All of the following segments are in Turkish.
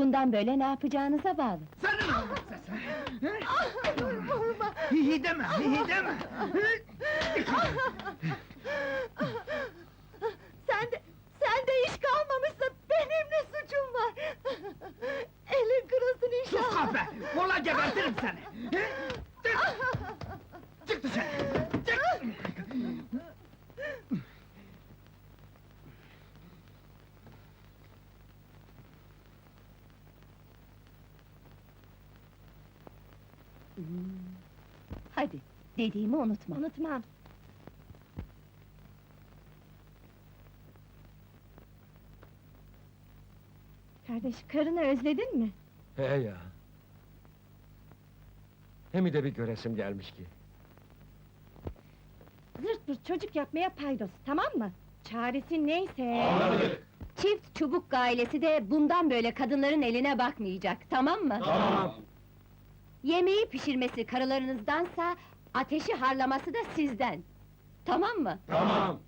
Bundan böyle ne yapacağınıza bağlı. Sen ne yapacaksın? Hihi deme, hihi deme! Sen de, sen de iş kalmamışsa benim ne suçum var? Elin kırılsın Sus inşallah. kahpe! Kola gebertirim seni! Hadi, dediğimi unutma. Unutmam. Kardeş, karını özledin mi? He ya. Hem de bir göresim gelmiş ki. Zırt pırt çocuk yapmaya paydos, tamam mı? Çaresi neyse... Çift çubuk ailesi de bundan böyle kadınların eline bakmayacak, tamam mı? Tamam. Yemeği pişirmesi karılarınızdansa, ateşi harlaması da sizden. Tamam mı? Tamam.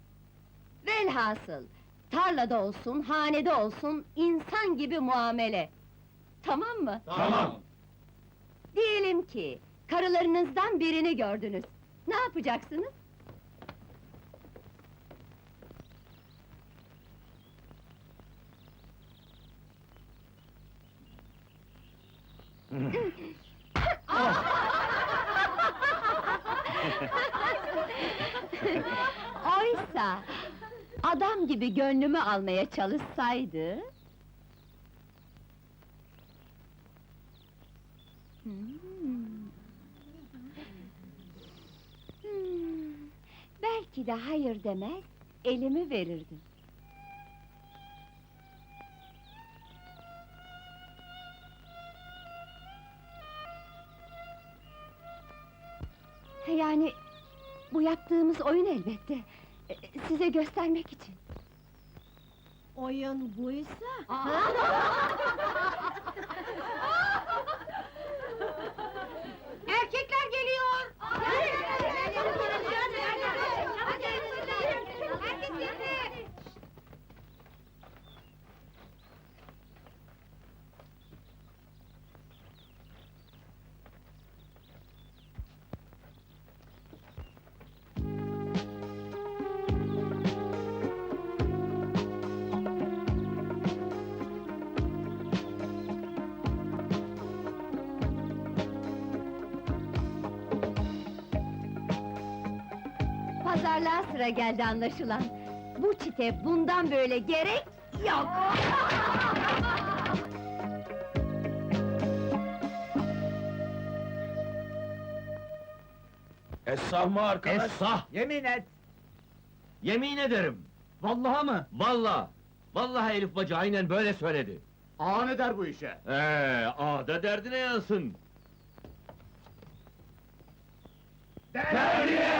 Velhasıl, tarlada olsun, hanede olsun, insan gibi muamele. Tamam mı? Tamam. Diyelim ki, karılarınızdan birini gördünüz. Ne yapacaksınız? Oysa, adam gibi gönlümü almaya çalışsaydı... Belki de hayır demez, elimi verirdim. Yani bu yaptığımız oyun elbette. Size göstermek için. Oyun buysa... Erkekler Pazarlığa sıra geldi anlaşılan. Bu çite bundan böyle gerek yok! Esah mı arkadaş? Esah! Yemin et! Yemin ederim. Vallaha mı? Vallahi. Vallahi Elif bacı aynen böyle söyledi. Ağan eder bu işe! Ee, ağda derdine yansın. Niye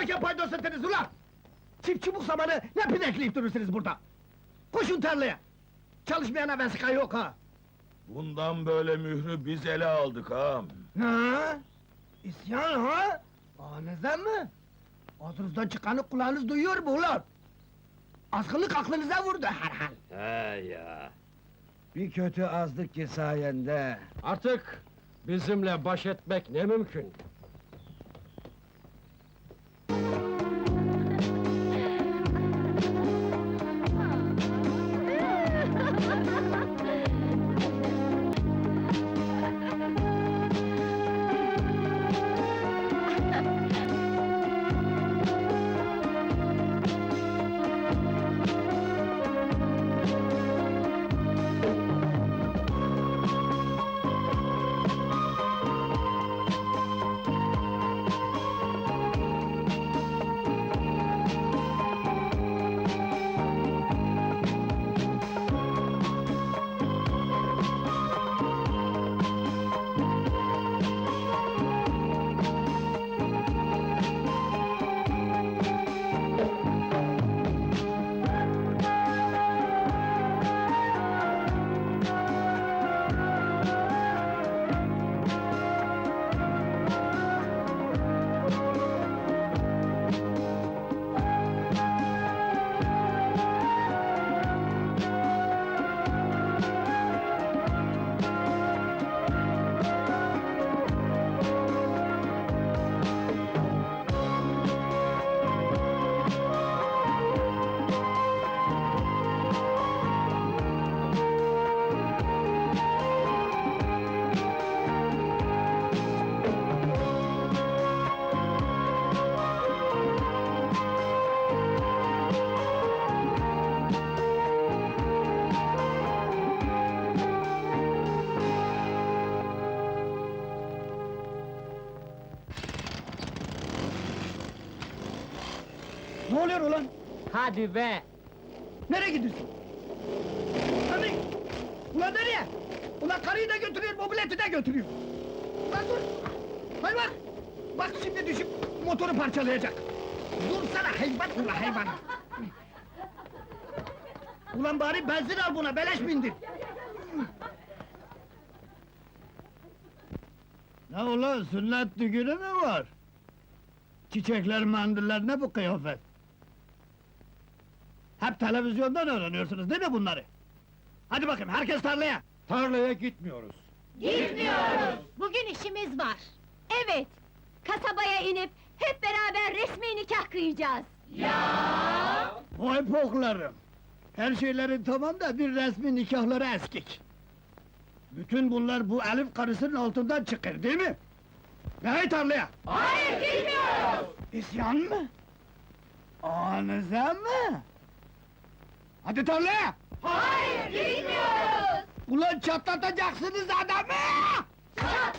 erken paydos ettiniz ulan? Çift çubuk zamanı ne pinekleyip durursunuz burada? Koşun tarlaya! Çalışmayana vesika yok ha! Bundan böyle mührü biz ele aldık ağam. Ha? İsyan ha? Ağanızdan mı? Ağzınızdan çıkanı kulağınız duyuyor mu ulan? Azgınlık aklınıza vurdu herhal. He ya. Bir kötü azdık ki sayende. Artık bizimle baş etmek ne mümkün? Ne oluyor ulan? Hadi be! Nereye gidiyorsun? Hadi! Ulan nereye? Ulan karıyı da götürüyor, mobileti de götürüyor. Ulan dur! Hayvan! Bak şimdi düşüp motoru parçalayacak. Dursana hayvan ulan hayvan! Ulan bari benzin al buna, beleş bindir! Ne ulan, sünnet düğünü mü var? Çiçekler, mendiller, ne bu kıyafet? Hep televizyondan öğreniyorsunuz değil mi bunları? Hadi bakayım, herkes tarlaya! Tarlaya gitmiyoruz. Bugün işimiz var. Evet, kasabaya inip hep beraber resmi nikah kıyacağız. Vay poklarım! Her şeylerin tamam da bir resmi nikahları eskik. Bütün bunlar bu Elif karısının altından çıkır değil mi? Ne tarlaya? Hayır, gitmiyoruz! İsyan mı? Anıza mı? Hadi tarlaya! Hayır, gitmiyoruz! Ulan çatlatacaksınız adamı! Gel.